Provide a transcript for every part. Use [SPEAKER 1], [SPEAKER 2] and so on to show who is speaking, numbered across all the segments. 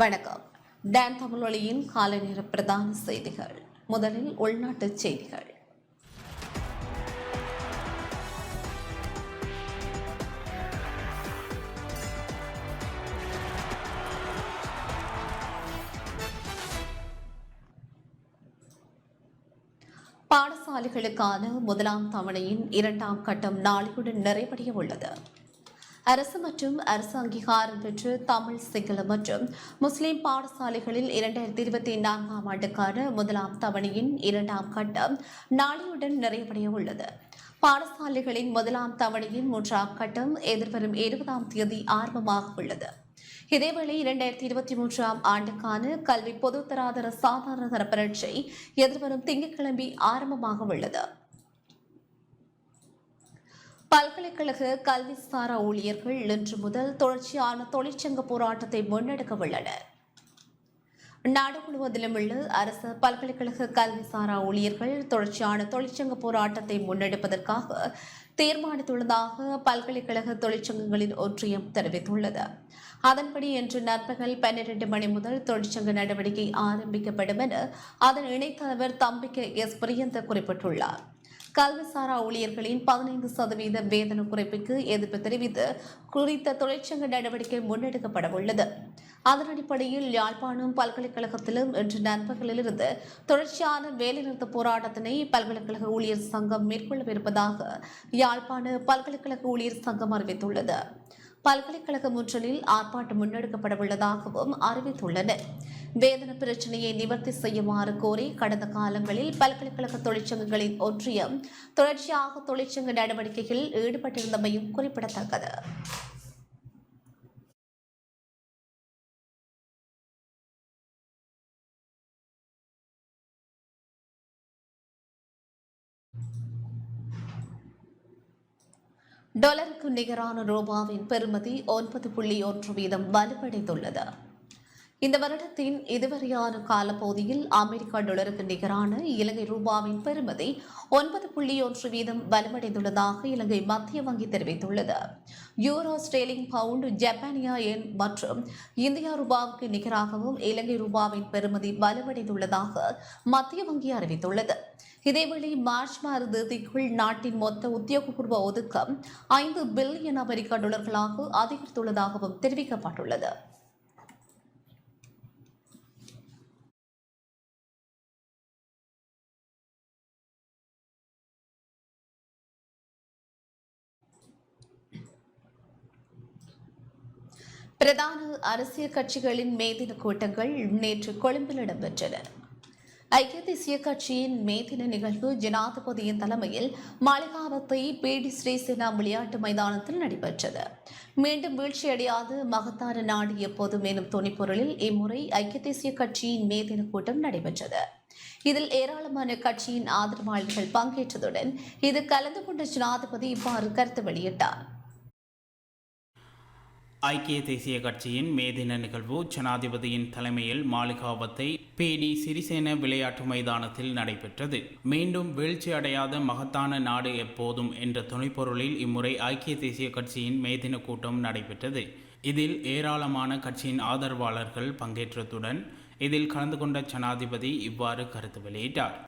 [SPEAKER 1] வணக்கம் டான் தமிழ்வழியின் காலை நேர பிரதான செய்திகள் முதலில் உள்நாட்டு செய்திகள் பாடசாலைகளுக்கான முதலாம் தவணையின் இரண்டாம் கட்டம் நாளையுடன் நிறைவடைய உள்ளது அரசு மற்றும் அரசு அங்கீகாரம் பெற்று தமிழ் சிங்கள மற்றும் முஸ்லிம் பாடசாலைகளில் இரண்டாயிரத்தி இருபத்தி நான்காம் ஆண்டுக்கான முதலாம் தவணையின் இரண்டாம் கட்டம் நாளையுடன் நிறைவடைய உள்ளது பாடசாலைகளின் முதலாம் தவணையின் மூன்றாம் கட்டம் எதிர்வரும் இருபதாம் தேதி ஆரம்பமாக உள்ளது இதேவேளை இரண்டாயிரத்தி இருபத்தி மூன்றாம் ஆண்டுக்கான கல்வி பொதுத்தராதர சாதாரண தர பரீட்சை எதிர்வரும் திங்கட்கிழமை ஆரம்பமாக உள்ளது பல்கலைக்கழக கல்விசார ஊழியர்கள் இன்று முதல் தொடர்ச்சியான தொழிற்சங்க போராட்டத்தை முன்னெடுக்க உள்ளனர் நாடு முழுவதிலும் உள்ள அரசு பல்கலைக்கழக கல்விசாரா ஊழியர்கள் தொடர்ச்சியான தொழிற்சங்க போராட்டத்தை முன்னெடுப்பதற்காக தீர்மானித்துள்ளதாக பல்கலைக்கழக தொழிற்சங்கங்களின் ஒன்றியம் தெரிவித்துள்ளது அதன்படி இன்று நண்பகல் பன்னிரண்டு மணி முதல் தொழிற்சங்க நடவடிக்கை ஆரம்பிக்கப்படும் என அதன் இணைத்தலைவர் தம்பிக்கை எஸ் பிரியந்த குறிப்பிட்டுள்ளார் கல்விசாரா ஊழியர்களின் பதினைந்து சதவீத வேதன குறைப்புக்கு எதிர்ப்பு தெரிவித்து குறித்த தொழிற்சங்க நடவடிக்கை முன்னெடுக்கப்பட உள்ளது அதன் அடிப்படையில் யாழ்ப்பாணம் பல்கலைக்கழகத்திலும் இன்று நண்பர்களிலிருந்து தொடர்ச்சியான வேலைநிறுத்த போராட்டத்தினை பல்கலைக்கழக ஊழியர் சங்கம் மேற்கொள்ளவிருப்பதாக யாழ்ப்பாண பல்கலைக்கழக ஊழியர் சங்கம் அறிவித்துள்ளது பல்கலைக்கழகம் ஒன்றலில் ஆர்ப்பாட்டம் முன்னெடுக்கப்படவுள்ளதாகவும் அறிவித்துள்ளனர் வேதன பிரச்சனையை நிவர்த்தி செய்யுமாறு கோரி கடந்த காலங்களில் பல்கலைக்கழக தொழிற்சங்கங்களின் ஒன்றியம் தொடர்ச்சியாக தொழிற்சங்க நடவடிக்கைகளில் ஈடுபட்டிருந்தமையும் குறிப்பிடத்தக்கது டாலருக்கு நிகரான ரூபாவின் பெறுமதி ஒன்பது புள்ளி ஒன்று வீதம் வலுவடைந்துள்ளது இந்த வருடத்தின் இதுவரையான காலப்பகுதியில் அமெரிக்க டொலருக்கு நிகரான இலங்கை ரூபாவின் பெறுமதி ஒன்பது புள்ளி ஒன்று வீதம் வலுவடைந்துள்ளதாக இலங்கை மத்திய வங்கி தெரிவித்துள்ளது யூரோ ஸ்டேலிங் பவுண்டு ஜப்பானியா எண் மற்றும் இந்தியா ரூபாவுக்கு நிகராகவும் இலங்கை ரூபாவின் பெறுமதி வலுவடைந்துள்ளதாக மத்திய வங்கி அறிவித்துள்ளது இதேவேளை மார்ச் மாத இறுதிக்குள் நாட்டின் மொத்த உத்தியோகபூர்வ ஒதுக்கம் ஐந்து பில்லியன் அமெரிக்க டொலர்களாக அதிகரித்துள்ளதாகவும் தெரிவிக்கப்பட்டுள்ளது பிரதான அரசியல் கட்சிகளின் மேதின கூட்டங்கள் நேற்று கொழும்பில் இடம்பெற்றன ஐக்கிய தேசிய கட்சியின் மேதின நிகழ்வு ஜனாதிபதியின் தலைமையில் மாளிகாவத்தை டி ஸ்ரீசேனா விளையாட்டு மைதானத்தில் நடைபெற்றது மீண்டும் வீழ்ச்சியடையாது மகத்தான நாடு எப்போதும் எனும் துணிப்பொருளில் இம்முறை ஐக்கிய தேசிய கட்சியின் மேதின கூட்டம் நடைபெற்றது இதில் ஏராளமான கட்சியின் ஆதரவாளர்கள் பங்கேற்றதுடன் இது கலந்து கொண்ட ஜனாதிபதி இவ்வாறு கருத்து வெளியிட்டார்
[SPEAKER 2] ஐக்கிய தேசிய கட்சியின் மேதின நிகழ்வு ஜனாதிபதியின் தலைமையில் மாளிகாவத்தை பேடி சிறிசேன விளையாட்டு மைதானத்தில் நடைபெற்றது மீண்டும் வீழ்ச்சி அடையாத மகத்தான நாடு எப்போதும் என்ற துணைப்பொருளில் இம்முறை ஐக்கிய தேசிய கட்சியின் மேதின கூட்டம் நடைபெற்றது இதில் ஏராளமான கட்சியின் ஆதரவாளர்கள் பங்கேற்றதுடன் இதில் கலந்து கொண்ட ஜனாதிபதி இவ்வாறு கருத்து வெளியிட்டார்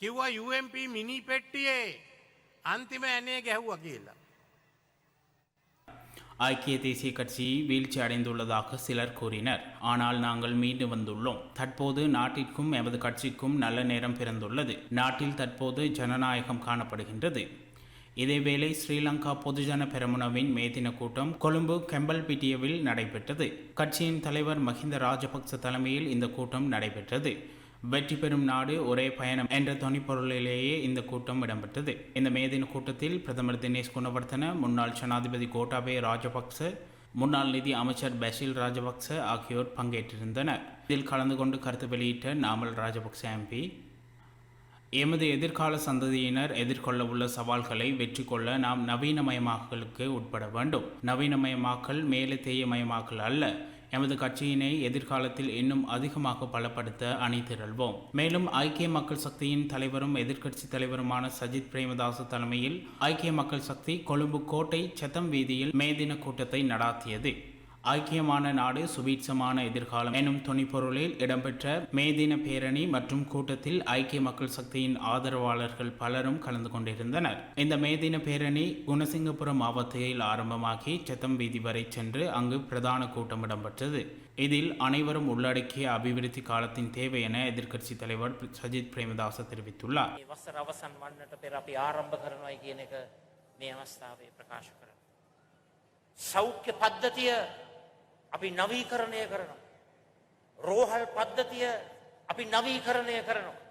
[SPEAKER 3] කිව්වා யூஎம்பி මිනි අන්තිම ඇනේ ගැහුවා කියලා.
[SPEAKER 2] ஐக்கிய தேசிய கட்சி வீழ்ச்சி அடைந்துள்ளதாக சிலர் கூறினர் ஆனால் நாங்கள் மீண்டு வந்துள்ளோம் தற்போது நாட்டிற்கும் எமது கட்சிக்கும் நல்ல நேரம் பிறந்துள்ளது நாட்டில் தற்போது ஜனநாயகம் காணப்படுகின்றது இதேவேளை ஸ்ரீலங்கா பொதுஜன பெரமுனவின் மேதின கூட்டம் கொழும்பு கெம்பல்பிட்டியவில் நடைபெற்றது கட்சியின் தலைவர் மஹிந்த ராஜபக்ச தலைமையில் இந்த கூட்டம் நடைபெற்றது வெற்றி பெறும் நாடு ஒரே பயணம் என்ற துணிப்பொருளிலேயே இந்த கூட்டம் இடம்பெற்றது இந்த மேதின கூட்டத்தில் பிரதமர் தினேஷ் குணவர்த்தன முன்னாள் ஜனாதிபதி கோட்டாபய ராஜபக்ச முன்னாள் நிதி அமைச்சர் பஷீல் ராஜபக்ச ஆகியோர் பங்கேற்றிருந்தனர் இதில் கலந்து கொண்டு கருத்து வெளியிட்ட நாமல் ராஜபக்ச எம்பி எமது எதிர்கால சந்ததியினர் எதிர்கொள்ள உள்ள சவால்களை வெற்றி கொள்ள நாம் நவீனமயமாக்கலுக்கு உட்பட வேண்டும் நவீனமயமாக்கல் மேலே தேயமயமாக்கல் அல்ல எமது கட்சியினை எதிர்காலத்தில் இன்னும் அதிகமாக பலப்படுத்த அணிதிரள்வோம் மேலும் ஐக்கிய மக்கள் சக்தியின் தலைவரும் எதிர்க்கட்சி தலைவருமான சஜித் பிரேமதாச தலைமையில் ஐக்கிய மக்கள் சக்தி கொழும்பு கோட்டை சத்தம் வீதியில் மே தின கூட்டத்தை நடாத்தியது ஐக்கியமான நாடு சுபீட்சமான எதிர்காலம் எனும் துணிப்பொருளில் இடம்பெற்ற மேதின பேரணி மற்றும் கூட்டத்தில் ஐக்கிய மக்கள் சக்தியின் ஆதரவாளர்கள் பலரும் கலந்து கொண்டிருந்தனர் இந்த மேதின பேரணி குணசிங்கபுரம் மாவட்டத்தில் ஆரம்பமாகி செத்தம் வீதி வரை சென்று அங்கு பிரதான கூட்டம் இடம்பெற்றது இதில் அனைவரும் உள்ளடக்கிய அபிவிருத்தி காலத்தின் தேவை என எதிர்க்கட்சி தலைவர் சஜித் பிரேமதாச தெரிவித்துள்ளார்
[SPEAKER 4] சௌக்கிய பத்ததிய අපි නවීකරණය කරනවා. රෝහල් පද්ධතිය අපි නවීකරණය කරනවා.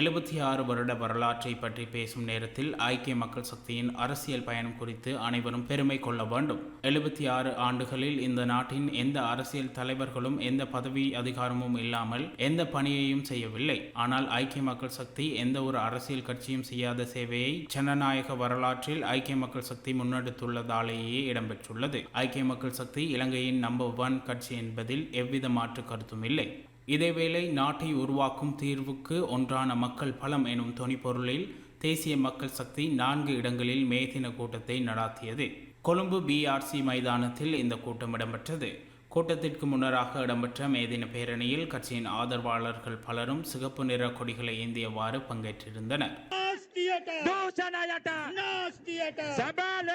[SPEAKER 2] எழுபத்தி ஆறு வருட வரலாற்றை பற்றி பேசும் நேரத்தில் ஐக்கிய மக்கள் சக்தியின் அரசியல் பயணம் குறித்து அனைவரும் பெருமை கொள்ள வேண்டும் எழுபத்தி ஆறு ஆண்டுகளில் இந்த நாட்டின் எந்த அரசியல் தலைவர்களும் எந்த பதவி அதிகாரமும் இல்லாமல் எந்த பணியையும் செய்யவில்லை ஆனால் ஐக்கிய மக்கள் சக்தி எந்த ஒரு அரசியல் கட்சியும் செய்யாத சேவையை ஜனநாயக வரலாற்றில் ஐக்கிய மக்கள் சக்தி முன்னெடுத்துள்ளதாலேயே இடம்பெற்றுள்ளது ஐக்கிய மக்கள் சக்தி இலங்கையின் நம்பர் ஒன் கட்சி என்பதில் எவ்வித மாற்று கருத்தும் இல்லை இதேவேளை நாட்டை உருவாக்கும் தீர்வுக்கு ஒன்றான மக்கள் பலம் எனும் தொனிப்பொருளில் தேசிய மக்கள் சக்தி நான்கு இடங்களில் மே தின கூட்டத்தை நடாத்தியது கொழும்பு பிஆர்சி மைதானத்தில் இந்த கூட்டம் இடம்பெற்றது கூட்டத்திற்கு முன்னராக இடம்பெற்ற மேதின பேரணியில் கட்சியின் ஆதரவாளர்கள் பலரும் சிகப்பு நிற கொடிகளை ஏந்தியவாறு பங்கேற்றிருந்தனர்
[SPEAKER 5] சபால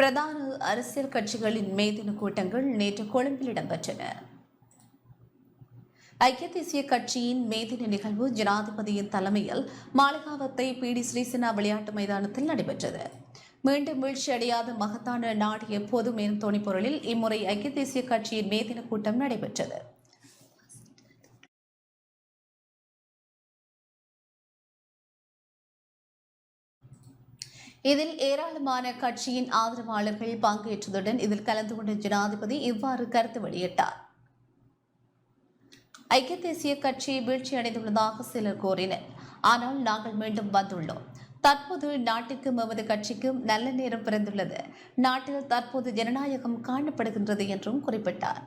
[SPEAKER 1] பிரதான அரசியல் கட்சிகளின் மேதின கூட்டங்கள் நேற்று கொழும்பில் இடம்பெற்றன ஐக்கிய தேசிய கட்சியின் மேதின நிகழ்வு ஜனாதிபதியின் தலைமையில் மாளிகாவத்தை பி டி ஸ்ரீசினா விளையாட்டு மைதானத்தில் நடைபெற்றது மீண்டும் வீழ்ச்சியடையாத மகத்தான நாடு எப்போதும் எனும் துணைப்பொருளில் இம்முறை ஐக்கிய தேசிய கட்சியின் மேதின கூட்டம் நடைபெற்றது இதில் ஏராளமான கட்சியின் ஆதரவாளர்கள் பங்கேற்றதுடன் இதில் கலந்து கொண்ட ஜனாதிபதி இவ்வாறு கருத்து வெளியிட்டார் ஐக்கிய தேசிய கட்சி வீழ்ச்சியடைந்துள்ளதாக சிலர் கூறினர் ஆனால் நாங்கள் மீண்டும் வந்துள்ளோம் தற்போது நாட்டுக்கும் எமது கட்சிக்கும் நல்ல நேரம் பிறந்துள்ளது நாட்டில் தற்போது ஜனநாயகம் காணப்படுகின்றது என்றும் குறிப்பிட்டார்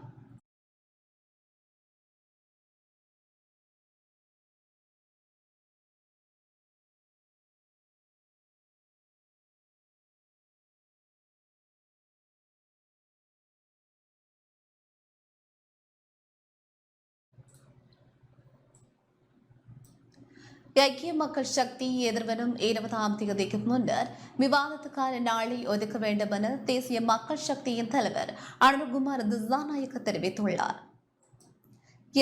[SPEAKER 1] ஐக்கிய மக்கள் சக்தி எதிர்வரும் இருபதாம் தேதிக்கு முன்னர் விவாதத்துக்கான நாளை ஒதுக்க வேண்டும் என தேசிய மக்கள் சக்தியின் தலைவர் அனுகுமார் திசாநாயக்க தெரிவித்துள்ளார்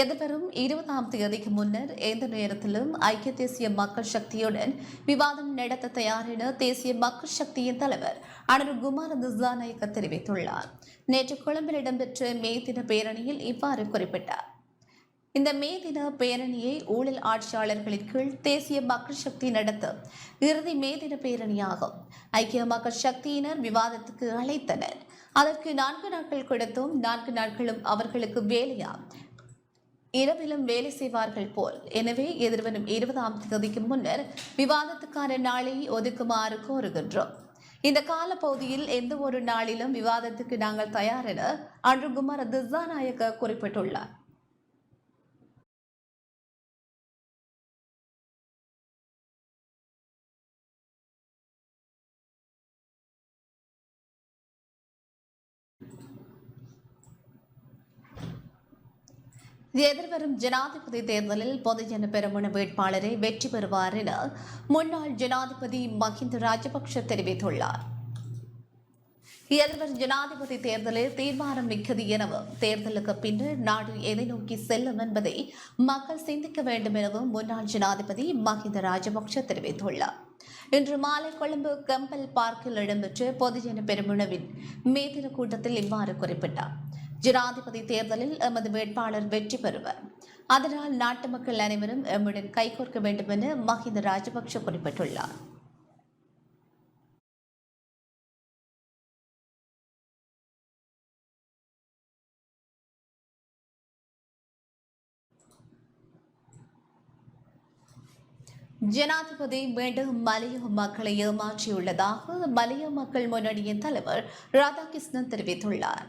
[SPEAKER 1] எதிர்வரும் இருபதாம் தேதிக்கு முன்னர் எந்த நேரத்திலும் ஐக்கிய தேசிய மக்கள் சக்தியுடன் விவாதம் நடத்த தயார் என தேசிய மக்கள் சக்தியின் தலைவர் அனர் குமார் திசாநாயக்க தெரிவித்துள்ளார் நேற்று கொழும்பில் இடம்பெற்ற மே தின பேரணியில் இவ்வாறு குறிப்பிட்டார் இந்த மே தின பேரணியை ஊழல் ஆட்சியாளர்களின் கீழ் தேசிய மக்கள் சக்தி நடத்த இறுதி மே தின பேரணியாகும் ஐக்கிய மக்கள் சக்தியினர் விவாதத்துக்கு அழைத்தனர் அதற்கு நான்கு நாட்கள் கொடுத்தும் நான்கு நாட்களும் அவர்களுக்கு வேலையா இரவிலும் வேலை செய்வார்கள் போல் எனவே எதிர்வரும் இருபதாம் தேதிக்கு முன்னர் விவாதத்துக்கான நாளை ஒதுக்குமாறு கோருகின்றோம் இந்த கால பகுதியில் எந்த ஒரு நாளிலும் விவாதத்துக்கு நாங்கள் தயார் என அன்று குமார திசாநாயக்க குறிப்பிட்டுள்ளார் எதிர்வரும் ஜனாதிபதி தேர்தலில் பொதுஜன பெருமன வேட்பாளரை வெற்றி பெறுவார் என முன்னாள் ஜனாதிபதி மஹிந்த ராஜபக்ஷ தெரிவித்துள்ளார் எதிர்வரும் ஜனாதிபதி தேர்தலில் தீர்மானம் மிக்கது எனவும் தேர்தலுக்கு பின்னர் நாடு எதை நோக்கி செல்லும் என்பதை மக்கள் சிந்திக்க வேண்டும் எனவும் முன்னாள் ஜனாதிபதி மஹிந்த ராஜபக்ஷ தெரிவித்துள்ளார் இன்று மாலை கொழும்பு கம்பல் பார்க்கில் இடம்பெற்ற பொதுஜன பெருமுனவின் மேதின கூட்டத்தில் இவ்வாறு குறிப்பிட்டார் ஜனாதிபதி தேர்தலில் எமது வேட்பாளர் வெற்றி பெறுவர் அதனால் நாட்டு மக்கள் அனைவரும் எம்முடன் கைகோர்க்க வேண்டும் என மஹிந்த ராஜபக்ஷ குறிப்பிட்டுள்ளார் ஜனாதிபதி மீண்டும் மலைய மக்களை ஏமாற்றியுள்ளதாக மலைய மக்கள் முன்னணியின் தலைவர் ராதாகிருஷ்ணன் தெரிவித்துள்ளார்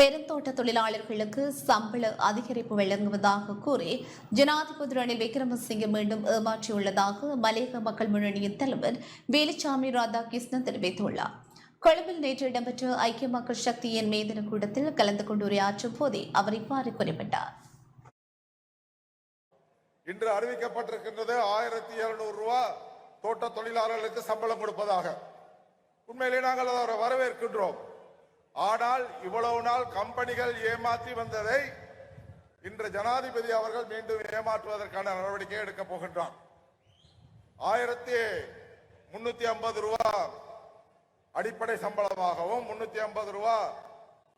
[SPEAKER 1] பெருந்தோட்ட தொழிலாளர்களுக்கு சம்பள அதிகரிப்பு வழங்குவதாக கூறி ஜனாதிபதி ரணில் விக்ரமசிங்கே மீண்டும் ஏமாற்றியுள்ளதாக மலேக மக்கள் முன்னணியின் தலைவர் வேலுச்சாமி ராதாகிருஷ்ணன் தெரிவித்துள்ளார் கொழும்பில் நேற்று இடம்பெற்ற ஐக்கிய மக்கள் சக்தியின் மேதன கூட்டத்தில் கலந்து கொண்டு உரையாற்றும் போதே அவர் இவ்வாறு குறிப்பிட்டார்
[SPEAKER 6] இன்று அறிவிக்கப்பட்டிருக்கின்றது ஆயிரத்தி இருநூறு ரூபா தோட்ட தொழிலாளர்களுக்கு சம்பளம் கொடுப்பதாக உண்மையிலே நாங்கள் அவரை வரவேற்கின்றோம் ஆனால் இவ்வளவு நாள் கம்பெனிகள் ஏமாற்றி வந்ததை இன்று ஜனாதிபதி அவர்கள் மீண்டும் ஏமாற்றுவதற்கான நடவடிக்கை எடுக்க போகின்றான் ஆயிரத்தி முன்னூத்தி ஐம்பது ரூபா அடிப்படை சம்பளமாகவும் முன்னூத்தி ஐம்பது ரூபா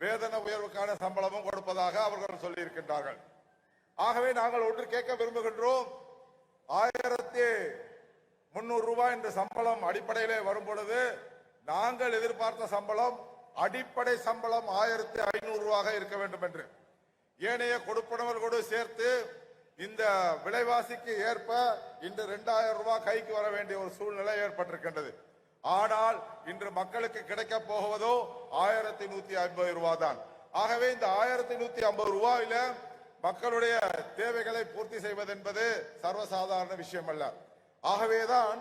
[SPEAKER 6] வேதன உயர்வுக்கான சம்பளமும் கொடுப்பதாக அவர்கள் சொல்லியிருக்கின்றார்கள் ஆகவே நாங்கள் ஒன்று கேட்க விரும்புகின்றோம் ஆயிரத்தி முன்னூறு ரூபாய் என்ற சம்பளம் அடிப்படையிலே வரும் பொழுது நாங்கள் எதிர்பார்த்த சம்பளம் அடிப்படை சம்பளம் ஆயிரத்தி ஐநூறு ரூபாக இருக்க வேண்டும் என்று ஏனைய கொடுப்பனவர்களோடு சேர்த்து இந்த விலைவாசிக்கு ஏற்ப இன்று இரண்டாயிரம் ரூபாய் கைக்கு வர வேண்டிய ஒரு சூழ்நிலை ஏற்பட்டிருக்கின்றது ஆனால் இன்று மக்களுக்கு கிடைக்க போவதோ ஆயிரத்தி நூத்தி ஐம்பது ரூபாய் தான் ஆகவே இந்த ஆயிரத்தி நூத்தி ஐம்பது ரூபாயில மக்களுடைய தேவைகளை பூர்த்தி செய்வது என்பது சர்வசாதாரண விஷயம் அல்ல ஆகவேதான்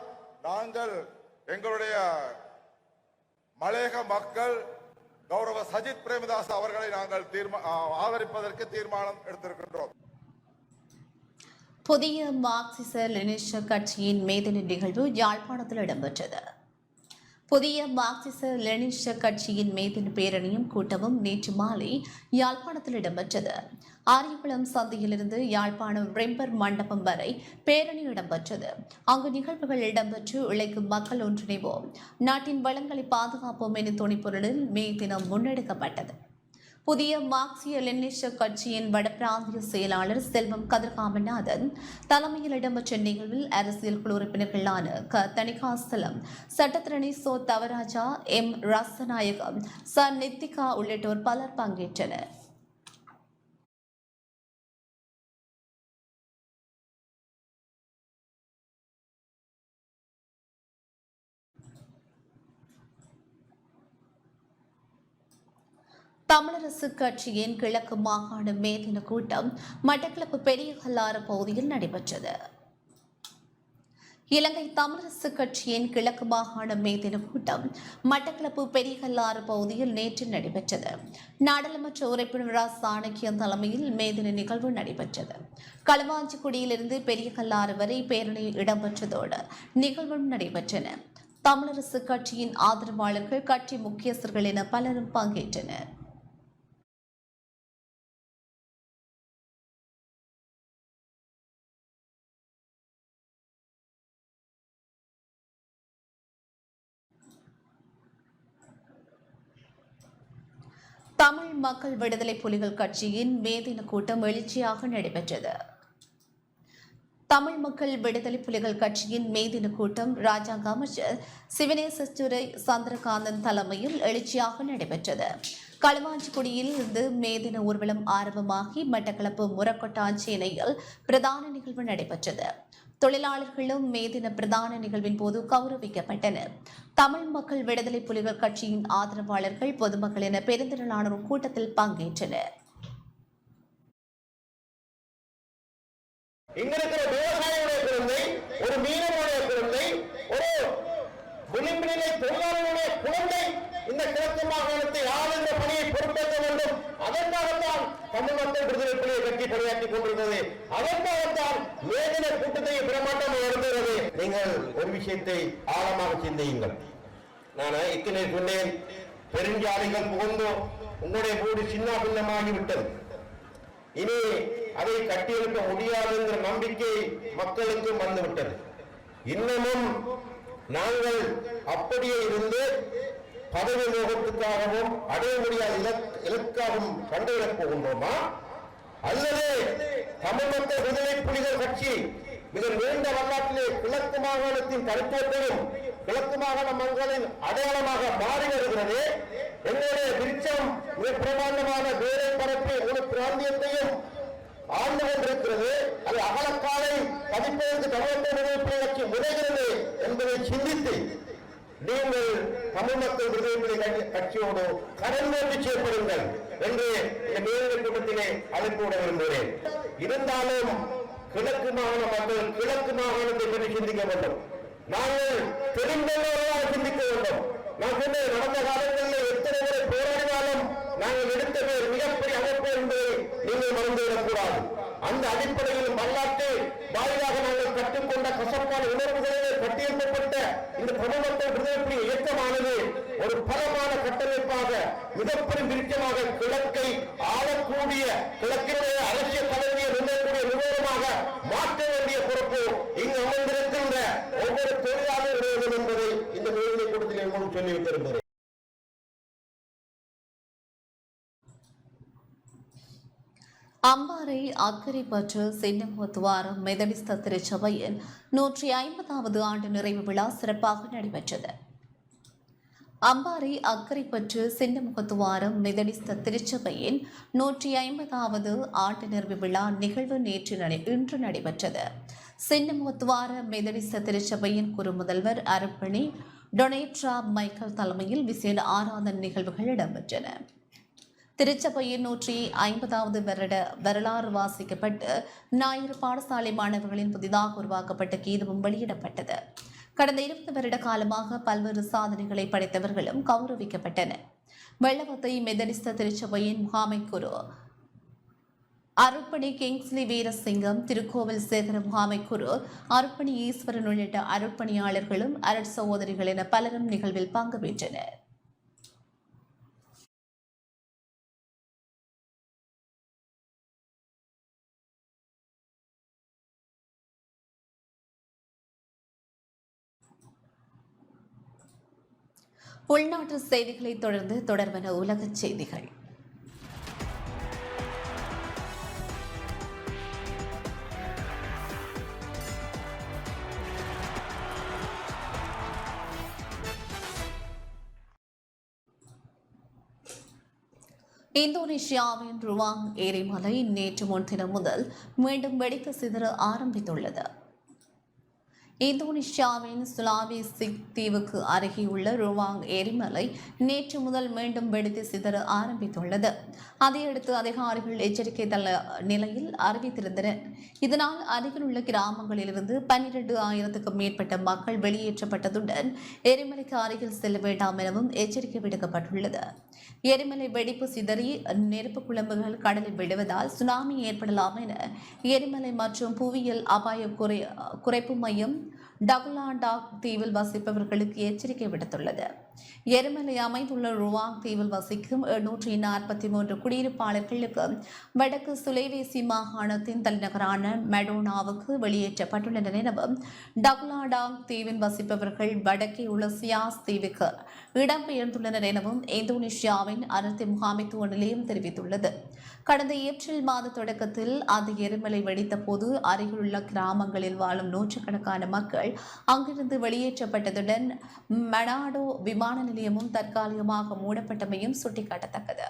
[SPEAKER 6] நாங்கள் எங்களுடைய மலையக மக்கள் கௌரவ சஜித் பிரேமதாஸ் அவர்களை நாங்கள் தீர்மா ஆதரிப்பதற்கு தீர்மானம் எடுத்திருக்கின்றோம்
[SPEAKER 1] புதிய மார்க்சிச லெனிஷ கட்சியின் மேதனி நிகழ்வு யாழ்ப்பாணத்தில் இடம்பெற்றது புதிய மார்க்சிச லெனினிஸ்ட கட்சியின் மேதின் பேரணியும் கூட்டமும் நேற்று மாலை யாழ்ப்பாணத்தில் இடம்பெற்றது ஆரியகுளம் சந்தையிலிருந்து யாழ்ப்பாணம் ரெம்பர் மண்டபம் வரை பேரணி இடம்பெற்றது அங்கு நிகழ்வுகள் இடம்பெற்று உழைக்கும் மக்கள் ஒன்றிணைவோம் நாட்டின் வளங்களை பாதுகாப்போம் என துணிப்பொருளில் மே தினம் முன்னெடுக்கப்பட்டது புதிய மார்க்சிய லெனிஷ கட்சியின் வடபிராந்திய செயலாளர் செல்வம் கதிர் காமநாதன் தலைமையில் இடம்பெற்ற நிகழ்வில் அரசியல் குழு உறுப்பினர்களான க தணிகாசலம் சட்டத்திரணி சோ தவராஜா எம் ரசநாயகம் ச நித்திகா உள்ளிட்டோர் பலர் பங்கேற்றனர் தமிழரசு கட்சியின் கிழக்கு மாகாண மேதின கூட்டம் மட்டக்களப்பு பெரிய கல்லாறு பகுதியில் நடைபெற்றது இலங்கை தமிழரசு கட்சியின் கிழக்கு மாகாண மேதின கூட்டம் மட்டக்களப்பு பெரியகல்லாறு பகுதியில் நேற்று நடைபெற்றது நாடாளுமன்ற உறுப்பினர் சாணக்கியம் தலைமையில் மேதின நிகழ்வு நடைபெற்றது களுவாஞ்சிக்குடியிலிருந்து பெரியகல்லாறு வரை பேரணி இடம்பெற்றதோடு நிகழ்வும் நடைபெற்றன தமிழரசு கட்சியின் ஆதரவாளர்கள் கட்சி முக்கியஸ்தர்கள் என பலரும் பங்கேற்றனர் தமிழ் மக்கள் விடுதலை புலிகள் கட்சியின் மே தின கூட்டம் எழுச்சியாக நடைபெற்றது தமிழ் மக்கள் விடுதலை புலிகள் கட்சியின் மே தின கூட்டம் ராஜாங்க அமைச்சர் சிவனேசுரை சந்திரகாந்தன் தலைமையில் எழுச்சியாக நடைபெற்றது களுவாஞ்சிக்குடியில் இருந்து மே தின ஊர்வலம் ஆரம்பமாகி மட்டக்களப்பு முரக்கொட்டாஞ்சேனையில் பிரதான நிகழ்வு நடைபெற்றது தொழிலாளர்களும் மே தின பிரதான நிகழ்வின் போது கௌரவிக்கப்பட்டனர் தமிழ் மக்கள் விடுதலை புலிகள் கட்சியின் ஆதரவாளர்கள் பொதுமக்கள் என ஒரு கூட்டத்தில் பங்கேற்றனர்
[SPEAKER 7] இங்க இருக்கிற குழந்தை ஒரு மீனவனுடைய குழந்தை ஒரு தொழிலாளர்களுடைய குழந்தை இந்த கிழக்கு மாகாணத்தை ஆளுகிற பணியை பொறுப்பேற்க வேண்டும் அதற்காகத்தான் தமிழ் மக்கள் விடுதலை புலியை கட்சி பணியாற்றிக் கொண்டிருந்தது அதற்காகத்தான் மேதின கூட்டத்தை பிரமாட்டம் நடந்தது நீங்கள் ஒரு விஷயத்தை ஆழமாக சிந்தியுங்கள் நான் இத்தனை சொன்னேன் பெருஞ்சாலைகள் புகுந்தோம் உங்களுடைய வீடு சின்ன பின்னமாகிவிட்டது இனி அதை கட்டியெழுப்ப முடியாதுங்கிற நம்பிக்கை மக்களுக்கு வந்துவிட்டது இன்னமும் நாங்கள் அப்படியே இருந்து பதவி மோகத்துக்காகவும் அடைய முடியாத இலக்காகவும் சண்டையிடப் போகின்றோமா அல்லது தமிழ்நாட்டு விடுதலை புலிகள் கட்சி மிக நீண்ட வரலாற்றிலே கிழக்கு மாகாணத்தின் தனித்துவத்தையும் கிழக்கு மாகாண மங்களின் அடையாளமாக மாறி வருகிறது எங்களுடைய விருச்சம் மிக பிரமாண்டமான வேலை பரப்பு ஒரு பிராந்தியத்தையும் ஆழ்ந்து கொண்டிருக்கிறது அது அகலக்காலை பதிப்பதற்கு தமிழக விடுதலை புலி கட்சி முறைகிறது என்பதை சிந்தித்து நீங்கள் தமிழ் மக்கள் விடுதலை புலி கட்சியோடு கடன் நோக்கி செயல்படுங்கள் என்று இந்த மேல்நிலை கூட்டத்திலே அழைப்பு விட விரும்புகிறேன் இருந்தாலும் கிழக்கு மாகாண மக்கள் கிழக்கு மாகாணத்தை பற்றி சிந்திக்க வேண்டும் நாங்கள் தெரிந்தவர்களாக சிந்திக்க வேண்டும் நான் சொன்ன நடந்த காலங்களில் எத்தனை முறை போராடினாலும் நாங்கள் எடுத்த பேர் மிகப்பெரிய அமைப்பு என்பதை நீங்கள் மறந்துவிடக்கூடாது அந்த அடிப்படையில் வரலாற்று வாயிலாக நாங்கள் கற்றுக்கொண்ட கசப்பான உணர்வுகளிலே கட்டியெழுப்பப்பட்ட இந்த பொதுமக்கள் விடுதலை இயக்கமானது ஒரு பலமான கட்டமைப்பாக மிகப்பெரும் விருச்சமாக கிழக்கை ஆளக்கூடிய கிழக்கினுடைய அரசியல் பதவியை நிர்ணயக்கூடிய நிறுவனமாக மாற்ற வேண்டிய பொறுப்பு இங்கு அமர்ந்திருக்கின்ற ஒவ்வொரு தொழிலாளர் என்பதை இந்த நிகழ்வு கூட்டத்தில் சொல்லிவிட்டிருந்தது
[SPEAKER 1] அம்பாறை அக்கரைப்பற்று சின்னமுத்துவாரம் மெதடிஸ்த திருச்சபையில் நூற்றி ஐம்பதாவது ஆண்டு நிறைவு விழா சிறப்பாக நடைபெற்றது அம்பாறை அக்கரைப்பற்று சின்னமுகத்துவாரம் மெதடிஸ்த திருச்சபையின் நூற்றி ஐம்பதாவது ஆண்டு நிறைவு விழா நிகழ்வு நேற்று நடை இன்று நடைபெற்றது சின்னமுகத்துவார மெதடிஸ்த திருச்சபையின் குரு முதல்வர் அரப்பணி டொனேட்ரா மைக்கேல் தலைமையில் விசேட ஆராதனை நிகழ்வுகள் இடம்பெற்றன திருச்சபையின் நூற்றி ஐம்பதாவது வருட வரலாறு வாசிக்கப்பட்டு ஞாயிறு பாடசாலை மாணவர்களின் புதிதாக உருவாக்கப்பட்ட கீதமும் வெளியிடப்பட்டது கடந்த இருபது வருட காலமாக பல்வேறு சாதனைகளை படைத்தவர்களும் கௌரவிக்கப்பட்டனர் வெள்ளவத்தை மெதடிஸ்த திருச்சபையின் முகாமைக்குரு அருப்பணி கிங்ஸ்லி வீரசிங்கம் திருக்கோவில் சேகர முகாமைக்குரு அருப்பணி ஈஸ்வரன் உள்ளிட்ட அருட்பணியாளர்களும் அரட் சகோதரிகள் என பலரும் நிகழ்வில் பங்கு பெற்றனர் உள்நாட்டு செய்திகளை தொடர்ந்து தொடர்வன உலக செய்திகள் இந்தோனேஷியாவின் ருவாங் ஏரிமலை நேற்று முன்தினம் முதல் மீண்டும் வெடிக்க சிதற ஆரம்பித்துள்ளது இந்தோனேஷியாவின் சுலாவி சிக் தீவுக்கு அருகேயுள்ள ருவாங் எரிமலை நேற்று முதல் மீண்டும் வெடித்து சிதற ஆரம்பித்துள்ளது அதையடுத்து அதிகாரிகள் எச்சரிக்கை தள்ள நிலையில் அறிவித்திருந்தனர் இதனால் அருகில் உள்ள கிராமங்களிலிருந்து பன்னிரண்டு ஆயிரத்துக்கும் மேற்பட்ட மக்கள் வெளியேற்றப்பட்டதுடன் எரிமலைக்கு அருகில் செல்ல வேண்டாம் எனவும் எச்சரிக்கை விடுக்கப்பட்டுள்ளது எரிமலை வெடிப்பு சிதறி நெருப்பு குழம்புகள் கடலில் விடுவதால் சுனாமி ஏற்படலாம் என எரிமலை மற்றும் புவியியல் அபாய குறை குறைப்பு மையம் டகுலாண்டாக் தீவில் வசிப்பவர்களுக்கு எச்சரிக்கை விடுத்துள்ளது எருமலை அமைந்துள்ள ருவாங் தீவில் வசிக்கும் எண்ணூற்றி நாற்பத்தி மூன்று குடியிருப்பாளர்களுக்கு வடக்கு சுலைவேசி மாகாணத்தின் தலைநகரான மெடோனாவுக்கு வெளியேற்றப்பட்டுள்ளனர் எனவும் டக்லாடாங் தீவின் வசிப்பவர்கள் வடக்கே உள்ள சியாஸ் தீவுக்கு இடம்பெயர்ந்துள்ளனர் எனவும் இந்தோனேஷியாவின் அனைத்து முகாமைத்துவ நிலையம் தெரிவித்துள்ளது கடந்த ஏப்ரல் மாத தொடக்கத்தில் அந்த எருமலை வெடித்த போது அருகிலுள்ள கிராமங்களில் வாழும் நூற்றுக்கணக்கான மக்கள் அங்கிருந்து வெளியேற்றப்பட்டதுடன் மெனாடோ விமான விமான நிலையமும் தற்காலிகமாக மூடப்பட்டமையும் சுட்டிக்காட்டத்தக்கது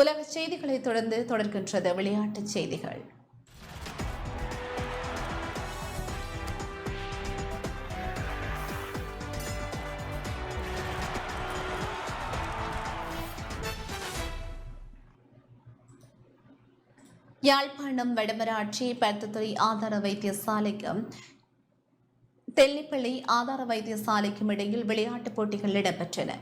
[SPEAKER 1] உலக செய்திகளை தொடர்ந்து தொடர்கின்றது விளையாட்டுச் செய்திகள் யாழ்ப்பாணம் வடமராட்சி பத்துத்துறை ஆதார வைத்தியசாலைக்கும் தெல்லிப்பள்ளி ஆதார வைத்தியசாலைக்கும் இடையில் விளையாட்டுப் போட்டிகள் இடம்பெற்றன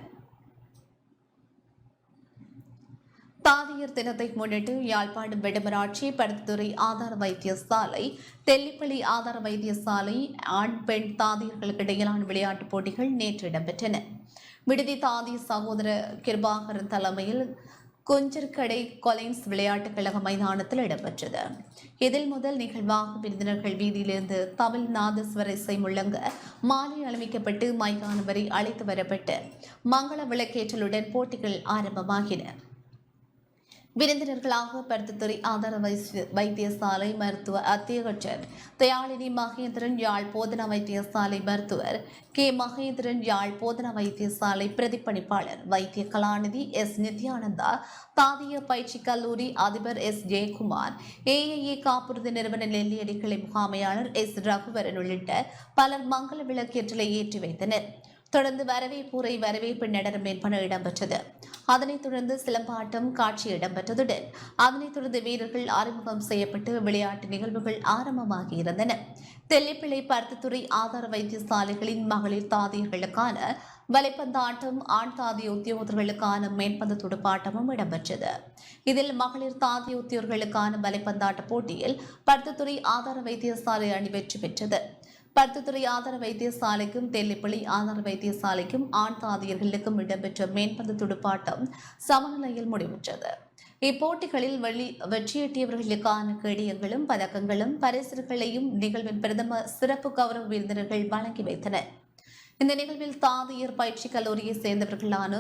[SPEAKER 1] தாதியர் தினத்தை முன்னிட்டு யாழ்ப்பாணம் விடுமராட்சி படத்துறை ஆதார வைத்தியசாலை தெல்லிப்பள்ளி ஆதார வைத்தியசாலை ஆண் பெண் தாதியர்களுக்கு இடையிலான விளையாட்டுப் போட்டிகள் நேற்று இடம்பெற்றன விடுதி தாதி சகோதர கிருபாகரன் தலைமையில் கொஞ்சற்கடை கொலைன்ஸ் விளையாட்டுக் கழக மைதானத்தில் இடம்பெற்றது இதில் முதல் நிகழ்வாக விருந்தினர்கள் வீதியிலிருந்து தமிழ் நாதஸ்வர இசை முழங்க மாலை அணிவிக்கப்பட்டு மைதானம் வரை அழைத்து வரப்பட்டு மங்கள விளக்கேற்றலுடன் போட்டிகள் ஆரம்பமாகின விருந்தினர்களாக பருத்தத்துறை ஆதார வைத்தியசாலை மருத்துவ அத்தியகட்சர் தயாளினி மகேந்திரன் யாழ் போதனா வைத்தியசாலை மருத்துவர் கே மகேந்திரன் யாழ் போதனா வைத்தியசாலை பிரதிப்பணிப்பாளர் வைத்திய கலாநிதி எஸ் நித்யானந்தா தாதிய பயிற்சி கல்லூரி அதிபர் எஸ் ஜெயக்குமார் ஏஐஏ காப்புறுதி நிறுவன நெல்லியடிக்கிளை முகாமையாளர் எஸ் ரகுவரன் உள்ளிட்ட பலர் மங்கள விளக்கேற்றலை ஏற்றி வைத்தனர் தொடர்ந்து வரவேற்புரை வரவேற்பு நடனம் மேற்பட இடம்பெற்றது அதனைத் தொடர்ந்து சிலம்பாட்டம் காட்சி இடம்பெற்றதுடன் அதனைத் தொடர்ந்து வீரர்கள் அறிமுகம் செய்யப்பட்டு விளையாட்டு நிகழ்வுகள் ஆரம்பமாகி இருந்தன தெல்லிப்பிள்ளை பருத்தித்துறை ஆதார வைத்தியசாலைகளின் மகளிர் தாதியர்களுக்கான வலைப்பந்தாட்டம் ஆண் தாதி உத்தியோகர்களுக்கான மேற்பந்து துடுப்பாட்டமும் இடம்பெற்றது இதில் மகளிர் தாதி உத்தியோகர்களுக்கான வலைப்பந்தாட்ட போட்டியில் பருத்தித்துறை ஆதார வைத்தியசாலை அணி வெற்றி பெற்றது பத்துத்துறை ஆதார வைத்தியசாலைக்கும் தெல்லிப்பள்ளி ஆதார வைத்தியசாலைக்கும் ஆண் தாதியர்களுக்கும் இடம்பெற்ற மேம்பந்து துடுப்பாட்டம் சமநிலையில் முடிவுற்றது இப்போட்டிகளில் வெளி வெற்றியேற்றியவர்களுக்கான கேடியங்களும் பதக்கங்களும் பரிசுகளையும் நிகழ்வின் பிரதமர் சிறப்பு கௌரவ விருந்தினர்கள் வழங்கி வைத்தனர் இந்த நிகழ்வில் தாதியர் பயிற்சி கல்லூரியை சேர்ந்தவர்களான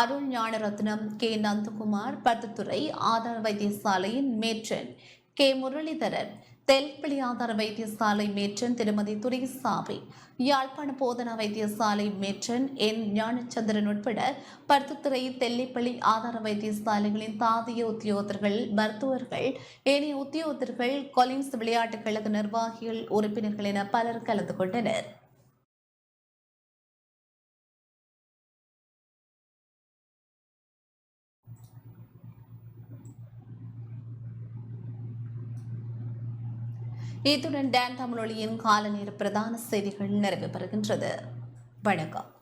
[SPEAKER 1] அருள் ஞானரத்னம் கே நந்தகுமார் பத்துத்துறை ஆதார வைத்தியசாலையின் மேற்றன் கே முரளிதரன் ஆதார வைத்தியசாலை மேற்றன் திருமதி துரைசாமி யாழ்ப்பாண போதனா வைத்தியசாலை மேற்றன் என் ஞானச்சந்திரன் உட்பட பருத்துத்துறை தெல்லிப்பள்ளி ஆதார வைத்தியசாலைகளின் தாதிய உத்தியோகத்தர்கள் மருத்துவர்கள் ஏனைய உத்தியோகத்தர்கள் கொலின்ஸ் விளையாட்டுக் கழக நிர்வாகிகள் உறுப்பினர்கள் என பலர் கலந்து கொண்டனர் இத்துடன் டேன் தமிழொலியின் காலநேர பிரதான செய்திகள் நிறைவு பெறுகின்றது வணக்கம்